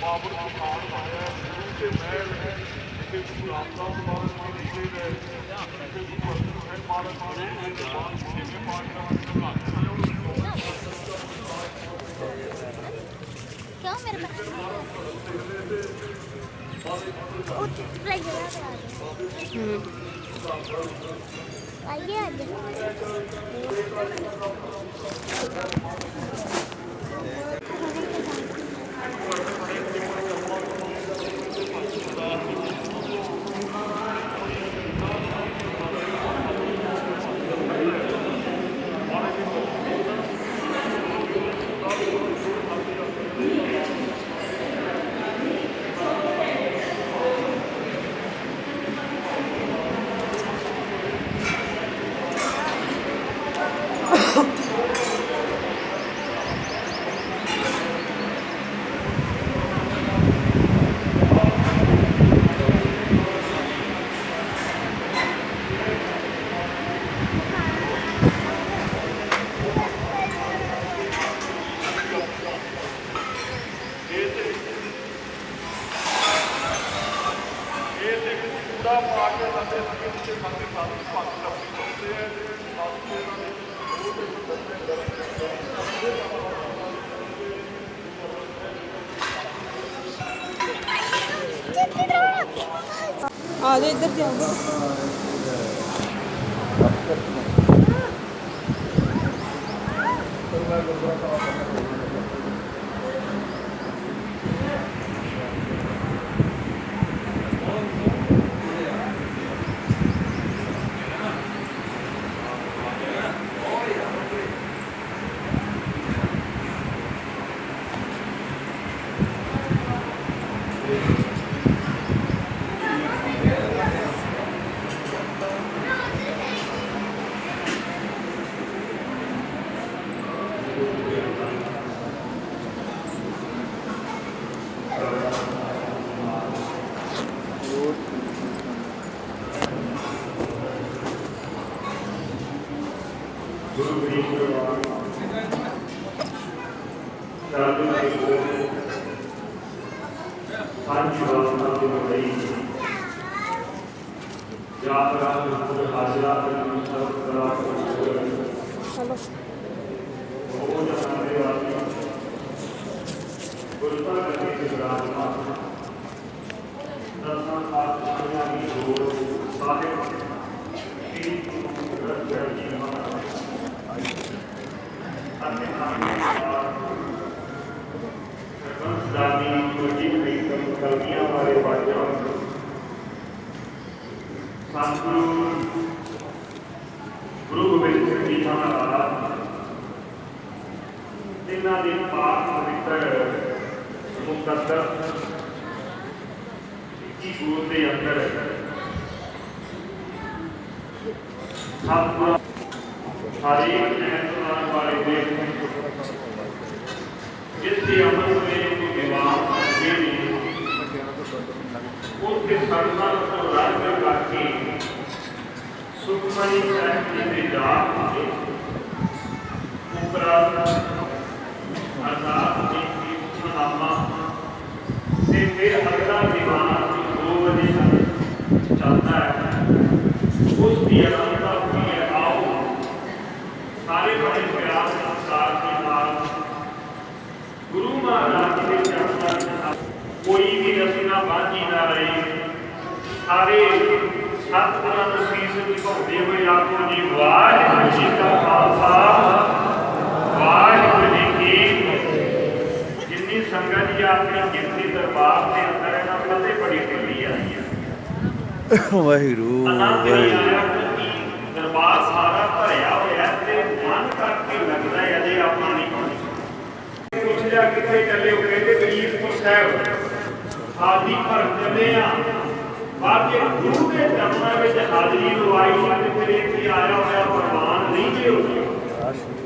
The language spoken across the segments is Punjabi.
ਬਾਬਰ ਸੁਖਾਨ ਆਇਆ ਗੁਰੂ ਕੇ ਮਹਿਲ ਹੈ ਕਿ ਗੁਰੂ ਰਾਮਦਾਸ ਮਹਾਰਾਜ ਜੀ ਨਿਕਲੇ ਗਏ ਕਿ ਗੁਰੂ ਅਰਜਨ ਸਾਹਿਬ ਮਹਾਰਾਜ ਜੀ ਨੇ ਇਹ ਬਾਤ ਜਿਵੇਂ ਪਾਠ ਦਾ ਕਿਉਂ ਮੇਰੇ ਪਾਸ ਉੱਥੇ ਸਪਰੇ ਜਗਾ ਕਰਾ ਹੂੰ ਆਈਏ ਅੱਜ ਇਹ ਤੇ ਕੂੜਾ ਪਾ ਕੇ ਲੰਦੇ ਲੰਗੇ ਉੱਤੇ ਖਾਤੇ ਸਾਧੂ ਭਗਤ ਆਪਣੀ ਪਾਉਂਦੇ ਆ ਤੇ ਸਾਧੂ ਇਹਨਾਂ ਦੇ ਉਹ ਤੇ ਬੰਦੇ ਆ ਜਾ ਇੱਧਰ ਜਾਓ ਪੰਜ ਵਾਰਾਂ ਦੀ ਬੜੀ ਯਾਤਰਾ ਨੂੰ ਹਾਜ਼ਰਾ ਕਰਨ ਸਭ ਕਰਾ ਚਲੋ ਉਹ ਜਨਾਬੇ ਵਾਲੀ ਗੁਰਤਾ ਕਰੀ ਦੇ ਵਿਰਾਜਮਾਨ ਦਸਾਂ ਪਾਤਸ਼ਾਹਾਂ ਦੀ ਜੋੜ ਸਾਹਿਬ ਕੀ ਕੁਦਰਤ ਜਿਹੜੀ ਮਹਾਰਾਜ ਅਤੇ ਸੰਸਦਾਨੀ ਕੋਈ ਵੀ ਕਲਮੀਆਂ ਬਾਰੇ ਬਾਤਾਂ ਸਤਿਗੁਰੂ ਉੱਥੇ ਸਰਦਾਂ ਤੋਂ ਰਾਜ ਕਰਕੇ ਸੁਖਮਨੀ ਸਾਹਿਬ ਜੀ ਦੇ ਜਾਪ ਕੇ ਉਪਰਾ ਅਰਦਾਸ ਦੀ ਸੁਨਾਮਾ ਤੇ ਫਿਰ ਅਗਲਾ ਦੀਵਾਨ 2 ਵਜੇ ਤੱਕ ਚੱਲਦਾ ਹੈ ਉਸ ਦੀ ਅਨੰਦਤਾ ਹੋਈ ਹੈ ਆਓ ਸਾਰੇ ਬੜੇ ਪਿਆਰ ਸਤਿਕਾਰ ਦੇ ਨਾਲ ਗੁਰੂ ਮਹਾਰਾਜ ਜੀ ਦੇ ਚਰਨਾਂ ਵਿੱਚ ਕੋਈ ਵੀ ਰਸਨਾ ਬਾਝੀ ਨਾ ਰਹੇ ਸਾਰੇ ਸਤਿਗੁਰਾਂ ਨੂੰ ਸੀਸ ਝੁਕਾਉਂਦੇ ਹੋਏ ਆਖੋ ਜੀ ਵਾਹਿਗੁਰੂ ਜੀ ਕਾ ਖਾਲਸਾ ਵਾਹਿਗੁਰੂ ਜੀ ਕੀ। ਜਿੰਨੀ ਸੰਗਤ ਜੀ ਆਪਣੀ ਗਿਣਤੀ ਦਰਬਾਰ ਦੇ ਅੰਦਰ ਇਹਨਾਂ ਫਤਿਹ ਬੜੀ ਢਿੱਲੀ ਆਈ ਹੈ। ਵਾਹਿਗੁਰੂ ਦਰਬਾਰ ਸਾਰਾ ਭਰਿਆ ਹੋਇਆ ਤੇ ਮਨ ਕਰਕੇ ਲੱਗਦਾ ਹੈ ਅਜੇ ਆਪਾਂ ਨਹੀਂ ਪਹੁੰਚੇ ਪੁੱਛ ਲਿਆ ਕਿੱਥੇ ਚੱਲੇ ਹੋ? ਕਹਿੰਦੇ ਸਾਹਿਬ ਆਦੀ ਭਰ ਚੱਲੇ ਆ ਬਾਕੀ ਗੁਰੂ ਦੇ ਚਰਨਾਂ ਵਿੱਚ ਹਾਜ਼ਰੀ ਲਵਾਈ ਤੇ ਫਿਰ ਇੱਥੇ ਆਇਆ ਹੋਇਆ ਪ੍ਰਮਾਣ ਨਹੀਂ ਜੇ ਹੋ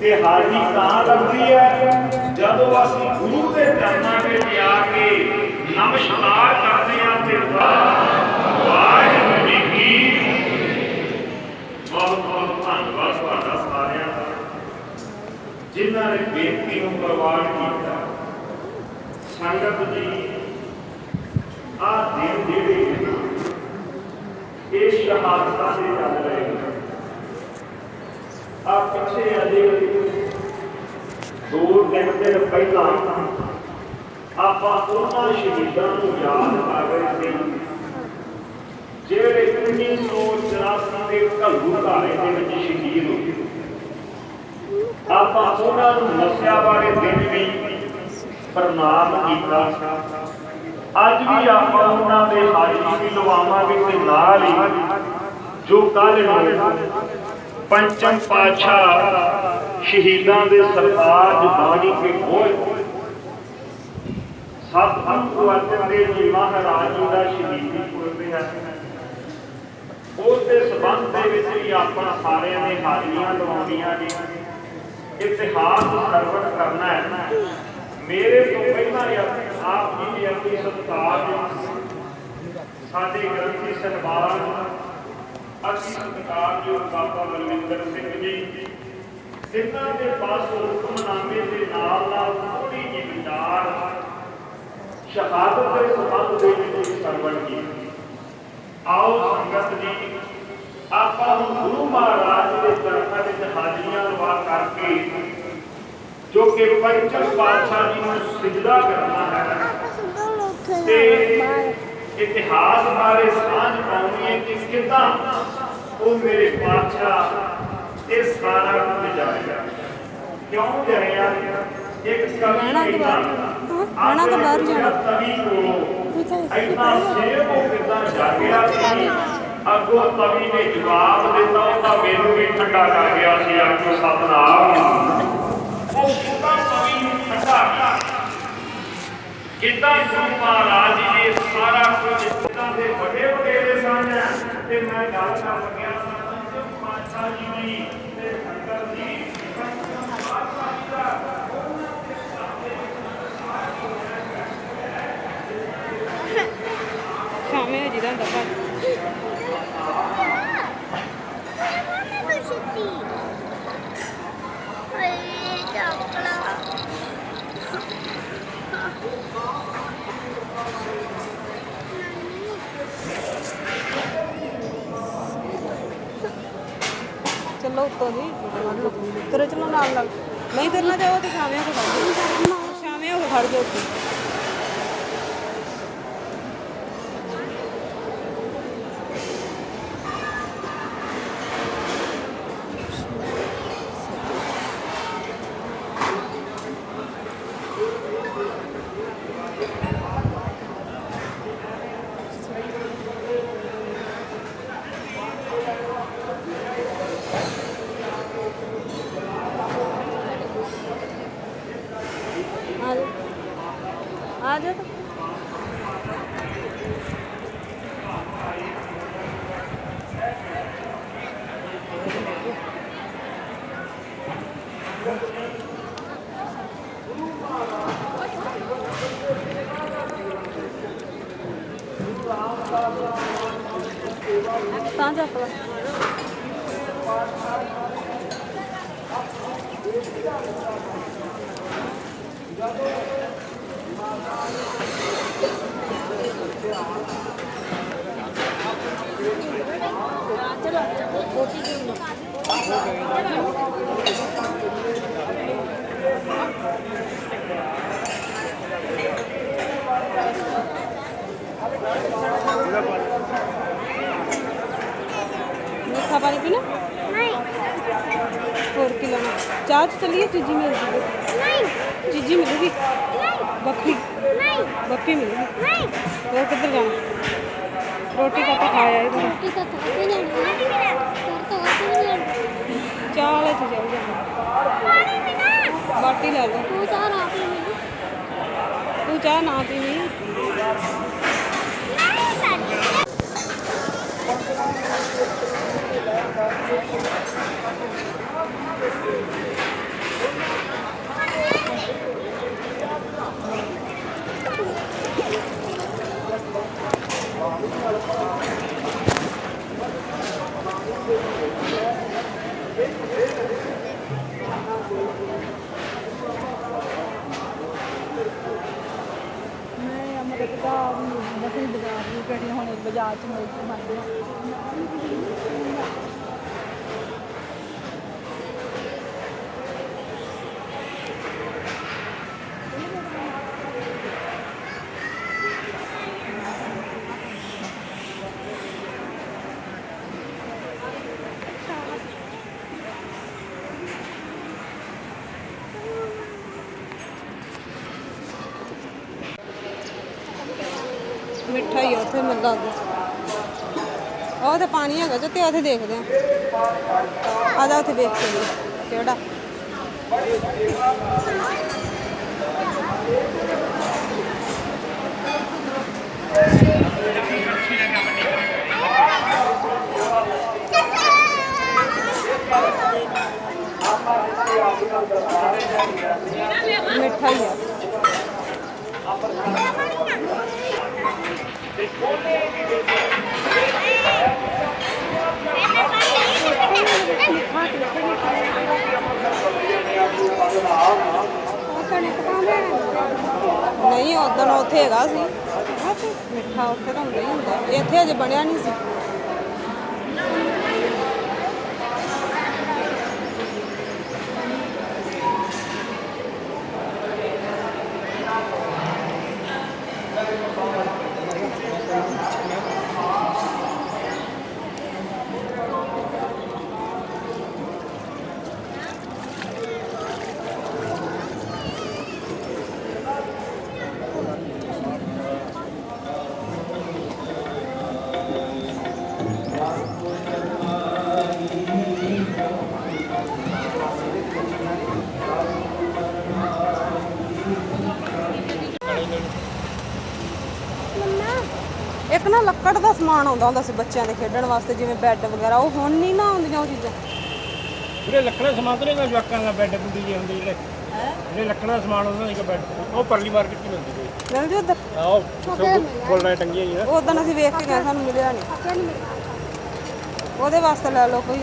ਤੇ ਹਾਜ਼ਰੀ ਤਾਂ ਲੱਗਦੀ ਹੈ ਜਦੋਂ ਅਸੀਂ ਗੁਰੂ ਦੇ ਚਰਨਾਂ ਵਿੱਚ ਆ ਕੇ ਨਮਸਕਾਰ ਕਰਦੇ ਹਾਂ ਤੇ ਵਾਹਿਗੁਰੂ ਜੀ ਕੀ ਬਹੁਤ ਬਹੁਤ ਧੰਨਵਾਦ ਤੁਹਾਡਾ ਸਾਰਿਆਂ ਦਾ, ਜਿਨ੍ਹਾਂ ਨੇ ਬੇਨਤੀ ਨੂੰ ਪ੍ਰਵਾਨ ਕੀਤਾ। ਸੰਗਤ ਜੀ ਆ ਦਿਨ ਜਿਹੜੇ ਇਹ ਸ਼ਹਾਦਤਾਂ ਦੇ ਚੱਲ ਰਹੇ ਨੇ। ਆ ਪਿੱਛੇ ਅਜੇ ਦੋ ਤਿੰਨ ਦਿਨ ਪਹਿਲਾਂ ਆਪਾਂ ਉਹਨਾਂ ਸ਼ਹੀਦਾਂ ਨੂੰ ਯਾਦ ਕਰ ਰਹੇ ਸੀ। ਜਿਹੜੇ 1984 ਦੇ ਘੱਲੂ ਘਾਰੇ ਦੇ ਵਿੱਚ ਸ਼ਹੀਦ ਹੋਏ ਆਪਾਂ ਉਹਨਾਂ ਨੂੰ ਨਸਿਆ ਬਾਰੇ ਦਿਨ ਵੀ ਪ੍ਰਣਾਮ ਕੀਤਾ। ਅੱਜ ਵੀ ਆਪਾਂ ਉਹਨਾਂ ਦੇ ਹਾਜ਼ਰੀ ਵੀ ਲਵਾਵਾਂਗੇ ਤੇ ਨਾਲ ਹੀ ਜੋ ਕੱਲ ਨੂੰ ਪੰਚਮ ਪਾਤਸ਼ਾਹ ਸ਼ਹੀਦਾਂ ਦੇ ਸਰਤਾਜ ਬਾਣੀ ਕੇ ਹੋਏ ਸਤਿਗੁਰੂ ਅਰਜਨ ਦੇਵ ਜੀ ਮਹਾਰਾਜ ਜੀ ਦਾ ਸ਼ਹੀਦੀ ਪੁਰਬ ਹੈ। ਉਸ ਦੇ ਸਬੰਧ ਦੇ ਵਿੱਚ ਵੀ ਆਪਾਂ ਸਾਰਿਆਂ ਨੇ ਹਾਜ਼ਰੀਆਂ ਲਵਾਉਣੀਆਂ ਨੇ। ਇਤਿਹਾਸ ਸਰਵਣ ਕਰਨਾ ਹੈ। ਮੇਰੇ ਤੋਂ ਪਹਿਲਾਂ ਆਪ ਜੀ ਦੀ ਆਪਣੀ ਸਤਿਕਾਰ ਸਾਡੇ ਗ੍ਰੰਥੀ ਸਹਿਬਾਨ ਅਸੀਂ ਸਤਿਕਾਰਯੋਗ ਬਾਬਾ ਬਲਵਿੰਦਰ ਸਿੰਘ ਜੀ, ਜਿਨ੍ਹਾਂ ਦੇ ਪਾਸ ਹੁਕਮਨਾਮੇ ਦੇ ਨਾਲ ਨਾਲ ਥੋੜੀ ਜਿਹੀ ਵਿਚਾਰ ਸ਼ਹਾਦਤ ਦੇ ਸਬੰਧ ਦੇ ਵਿੱਚ ਸਰਵਣ ਕੀਤੀ। ਆਓ ਸੰਗਤ ਜੀ, ਆਪਾਂ ਨੂੰ ਗੁਰੂ ਮਹਾਰਾਜ ਦੇ ਚਰਨਾਂ ਵਿੱਚ ਹਾਜ਼ਰੀਆਂ ਲਵਾ ਕਰਕੇ ਜੋ ਕਿ ਪੰਚਮ ਪਾਤਸ਼ਾਹ ਜੀ ਨੂੰ ਸਿਜਦਾ ਕਰਨਾ ਹੈ ਆਪਾਂ ਸੁਣੋ ਲੋਕ ਤੇ ਬਾਹਰ ਇਤਿਹਾਸ ਬਾਰੇ ਸਾਂਝ ਪਾਉਣੀ ਹੈ ਕਿ ਕਿੱਦਾਂ ਉਹ ਮੇਰੇ ਪਾਤਸ਼ਾਹ ਇਹ ਸਾਰਾ ਕੁਝ ਜਾਣਿਆ ਕਿਉਂ ਜਾਣਿਆ ਇੱਕ ਰਹਿਣਾ ਕਵੀ ਤਾਂ ਬਾਹਰ ਕਹਿੰਦਾ ਰਹਿਣਾ ਤਾਂ ਬਾਹਰ ਜਾਣਾ। ਤਵੀ ਕੋਲੋਂ ਠੀਕ ਹੈ ਇੰਨਾ ਸੇਵ ਉਹ ਕਿੱਦਾਂ ਜਾਗਿਆ ਸੀ ਅੱਗੋਂ ਤਵੀ ਨੇ ਜਵਾਬ ਦਿੱਤਾ ਉਹ ਤਾਂ ਮੈਨੂੰ ਵੀ ਠੰਡਾ ਕਰ ਗਿਆ ਸੀ ਆਖੋ ਸਤਨਾਮ ਉਹ ਕਿੱਦਾਂ ਤਵੀ ਨੂੰ ਠੰਡਾ ਕੀਤਾ ਕਿੱਦਾਂ ਗੁਰੂ ਮਹਾਰਾਜ ਜੀ ਨੇ ਸਾਰਾ ਕੁਝ ਕਿੱਦਾਂ ਦੇ ਵੱਡੇ ਵੱਡੇ ਸਨ ਤੇ ਮੈਂ ਗੱਲ ਕਰ ਲੱਗਿਆ ਸਾਂ ਜੀ ਦੀ ਤੇ ਸੰਗਤ ਦੀ। ਪੰਚਮ ਪਾਤਸ਼ਾਹ ਜੀ ਦਾ ਸ਼ਾਮੇ ਹੋ ਜਿਦਾ ਹੁੰਦਾ ਚਲੋ ਉੱਤੋਂ ਦੀ। ਤੇਰੇ ਚਲੋ ਨਾਲ ਨਾਲ। ਨਹੀਂ ਕਰਨਾ ਚਾਹੋ ਤੇ ਸ਼ਾਮੇ ਹੋ ਕੇ ਖੜ ਜਾਓ ਸ਼ਾਮੇ ਹੋ ਖੜ ਜਾਓ ਉੱਥੇ ਆ ਜਾ ਤਾਂ ਜਾ ਪਲਾ ਮਿੱਠਾ ਪਾਣੀ ਪੀਣਾ ਨਹੀਂ ਹੋਰ ਕੀ ਲੈਣਾ ਚਾਹ ਚ ਚੱਲੀਏ ਚੀਜੀ ਮਿਲ ਜੂਗੀ ਨਹੀਂ ਚੀਜੀ ਮਿਲੂਗੀ ਨਹੀਂ ਬੱਫੀ ਨਹੀਂ ਬੱਫੀ ਮਿਲੂਗੀ ਨਹੀਂ ਹੋਰ ਕਿੱਧਰ ਜਾਣਾ ਰੋਟੀ ਤਾਂ ਆਪਾਂ ਖਾਇਆ ਇਹਦੇ ਨਾਲ ਕੀ ਕਰਤਾ ぜひ。ਹੀ ਆ ਉਹ ਤੇ ਪਾਣੀ ਹੈਗਾ ਜਿੱਤੇ ਉੱਥੇ ਦੇਖਦੇ ਆ। ਆ ਉੱਥੇ ਦੇਖ ਕੇ ਕਿਹੜਾ। ਮਿੱਠਾ ਹੀ ਆ। ਨਹੀਂ, ਉਦੋਂ ਉੱਥੇ ਹੈਗਾ ਸੀ। ਮਿੱਠਾ ਉੱਥੇ ਤਾਂ ਹੁੰਦਾ ਹੀ ਹੁੰਦਾ। ਇੱਥੇ ਅਜੇ ਬਣਿਆ ਨਹੀਂ ਸੀ ਇੱਕ ਨਾ ਲੱਕੜ ਦਾ ਸਮਾਨ ਆਉਂਦਾ ਹੁੰਦਾ ਸੀ ਬੱਚਿਆਂ ਦੇ ਖੇਡਣ ਵਾਸਤੇ ਜਿਵੇਂ ਬੈੱਡ ਵਗੈਰਾ ਉਹ ਹੁਣ ਨਹੀਂ ਨਾ ਆਉਂਦੀਆਂ ਉਹ ਚੀਜ਼ਾਂ। ਜਿਹੜੇ ਲੱਕੜਾ ਸਮਾਨ ਤੇ ਨਾ ਜਵਾਕਾਂ ਦਾ ਬੈੱਡ ਬੁੱਡੀ ਜੀ ਹੁੰਦੀ ਜਿਹੜੇ ਜਿਹੜੇ ਲੱਕੜਾ ਸਮਾਨ ਉਹਨਾਂ ਦਾ ਬੈੱਡ ਉਹ ਪਰਲੀ ਮਾਰਕੀਟ 'ਚ ਮਿਲਦੀ ਕੋਈ ਮਿਲ ਜੂ ਉੱਧਰ? ਆਓ ਫੁੱਲ ਟੰਗੀਆਂ ਹੀ ਆ ਉਦੋਂ ਅਸੀਂ ਵੇਖ ਕੇ ਗਏ ਸਾਨੂੰ ਮਿਲਿਆ ਨਹੀਂ। ਉਹਦੇ ਵਾਸਤੇ ਲੈ ਲਓ ਕੋਈ।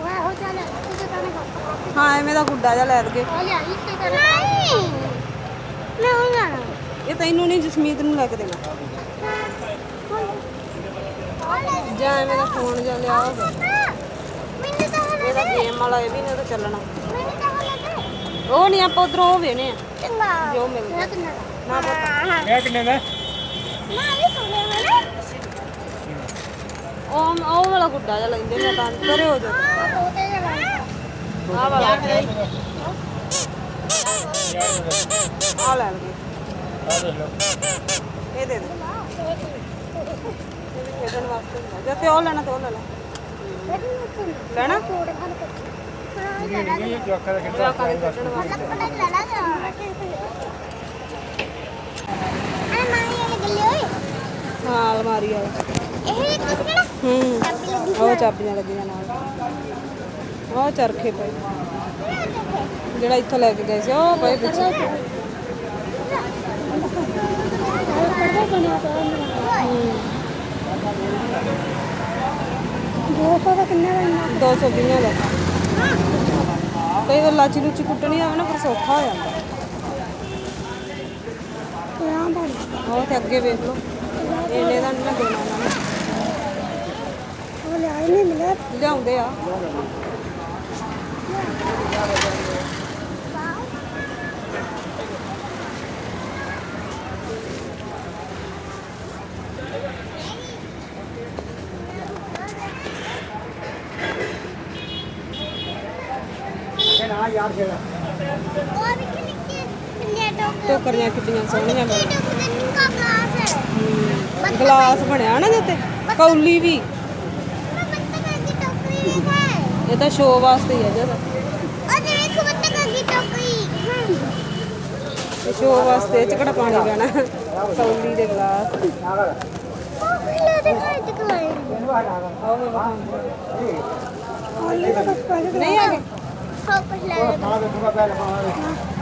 ਹੋ ਚੱਲ ਤੂੰ ਤਾਂ ਨਹੀਂ ਹਾਂ ਐਵੇਂ ਦਾ ਗੁੱਡਾ ਜਿਹਾ ਲੈ ਲਗੇ ਨਹੀਂ! ਮੈਂ ਉਹ ਜਾਣਾ ਇਹ ਤੈਨੂੰ ਨਹੀਂ ਜਸਮੀਤ ਨੂੰ ਲੈ ਕੇ ਦੇਣਾ। ਜਾਂ ਐਵੇਂ ਦਾ ਫੋਨ ਜਿਹਾ ਲਿਆ ਹੋਵੇ। ਮੈਨੂੰ ਤਾਂ ਹੁਣ ਇਹਦਾ ਗੇਮ ਵਾਲਾ ਇਹ ਵੀ ਨਹੀਂ ਤਾਂ ਚੱਲਣਾ। ਮੈਨੂੰ ਤਾਂ ਹੁਣ ਉਹ ਨਹੀਂ ਆਪਾਂ ਉਧਰੋਂ ਉਹ ਵੇਨੇ ਆ। ਚੰਗਾ ਜੋ ਮਿਲਦਾ। ਮੈਂ ਕਿੰਨਾ ਨਾ ਪਤਾ। ਇਹ ਕਿੰਨੇ ਦਾ? ਨਾ ਇਹ ਸੁਣੇ ਮੈਂ ਉਹ ਉਹ ਵਾਲਾ ਗੁੱਡਾ ਜਿਹਾ ਲੈਂਦੇ ਮੈਂ ਤਾਂ ਕਰੇ ਹੋ ਜਾ ਆ ਵਾਲਾ। ਆ ਲੈ ਲਓ। ਇਹ ਦੇ ਦੇ। ਇਹ ਵੀ ਖੇਡਣ ਵਾਸਤੇ ਹੁੰਦਾ। ਜੇ ਤੇ ਉਹ ਲੈਣਾ ਤੇ ਉਹ ਲੈ ਲੈ। ਲੈਣਾ? ਇਹ ਨਹੀਂ ਇਹ ਜਵਾਕਾਂ ਦਾ ਖੇਡਣ ਜਵਾਕਾਂ ਦੇ ਖੇਡਣ ਵਾਸਤੇ ਹਾਂ ਅਲਮਾਰੀ ਵਾਲਾ। ਹੂੰ। ਉਹ ਚਾਬੀਆਂ ਲੱਗੀਆਂ ਨਾਲ। ਉਹ ਚਰਖੇ ਪਏ। ਜਿਹੜਾ ਇੱਥੋਂ ਲੈ ਕੇ ਗਏ ਸੀ ਉਹ ਪਏ ਪਿੱਛੇ। ਕਿੰਨਾ ਲੈਣਾ 220 ਦਾ ਕਈ ਵਾਰ ਲਾਚੀ ਲੂਚੀ ਕੁੱਟਣੀ ਆਵੇ ਨਾ ਫਿਰ ਸੌਖਾ ਹੋ ਜਾਂਦਾ। ਉਹ ਤੇ ਅੱਗੇ ਵੇਖ ਲਓ। ਇਹਨੇ ਦਾ ਨਹੀਂ ਨਾ ਦੇਣਾ ਉਹਨਾਂ ਨੇ। ਉਹ ਲਿਆ ਨਹੀਂ ਮਿਲਿਆ ਲਿਆਉਂਦੇ ਆ। ਉਹ ਵੀ ਟੋਕਰੀਆਂ ਸੋਹਣੀਆਂ ਬਣੀਆਂ ਦਾ ਗਲਾਸ ਹੈ ਗਲਾਸ ਬਣਿਆ ਨਾ ਜਿੱਤੇ ਕੌਲੀ ਵੀ ਹੈ ਇਹ ਤਾਂ ਸ਼ੋਅ ਵਾਸਤੇ ਹੀ ਆ ਜਦ ਉਹ ਦੇਖ ਬੱਤਕ ਦੀ ਟੋਕਰੀ ਇਹ ਸ਼ੋ ਵਾਸਤੇ ਚ ਕਿਹੜਾ ਪਾਣੀ ਪੈਣਾ ਕੌਲੀ ਦੇ ਗਲਾਸ ਤਾਂ ਨਹੀਂ ਆ ਗਏ ਸਭ ਕੁਝ ਲੈ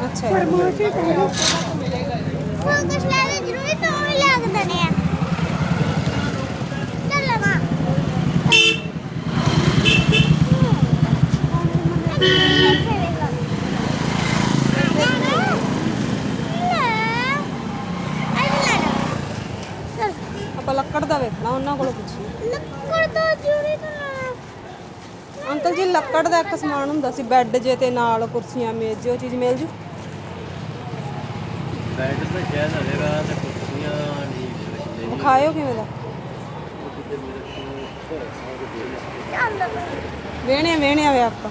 ਅੱਛਾ ਜੀ। ਹੋਰ ਕੁਝ ਲੈ ਦੇ ਜ਼ਰੂਰੀ ਤਾਂ ਉਹ ਹੀ ਲੱਗ ਦਨੇ ਆ ਚੱਲ ਲਵਾ ਆਪਾਂ ਲੱਕੜ ਦਾ ਵੇਖਣਾ ਉਹਨਾਂ ਕੋਲੋਂ ਪੁੱਛੀ ਲੱਕੜ ਦਾ ਜ਼ਰੂਰੀ ਤਾਂ ਅੰਕਲ ਜੀ ਲੱਕੜ ਦਾ ਇੱਕ ਸਮਾਨ ਹੁੰਦਾ ਸੀ ਬੈੱਡ ਜੇ ਤੇ ਨਾਲ ਕੁਰਸੀਆਂ ਮੇਜ਼ ਜੇ ਉਹ ਚੀਜ਼ ਮਿਲ ਜੂ? ਬੈਡ ਤੇ ਸ਼ਾਇਦ ਹਵੇਗਾ ਤੇ ਕੁਰਸੀਆਂ ਨਹੀਂ ਮਿਲਣਗੀਆਂ। ਵਿਖਾਇਓ ਕਿਵੇਂ ਦਾ? ਚੱਲ ਵੇਹਣੇ ਵੇਹਣੇ ਵੇ ਆਪਾਂ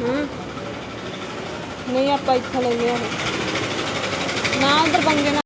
ਹੂੰ ਨਹੀਂ ਆਪਾਂ ਇੱਥੋਂ ਲੈਨੇ ਆ ਨਾ ਉਧਰ ਬੰਗੇ ਨਾਲ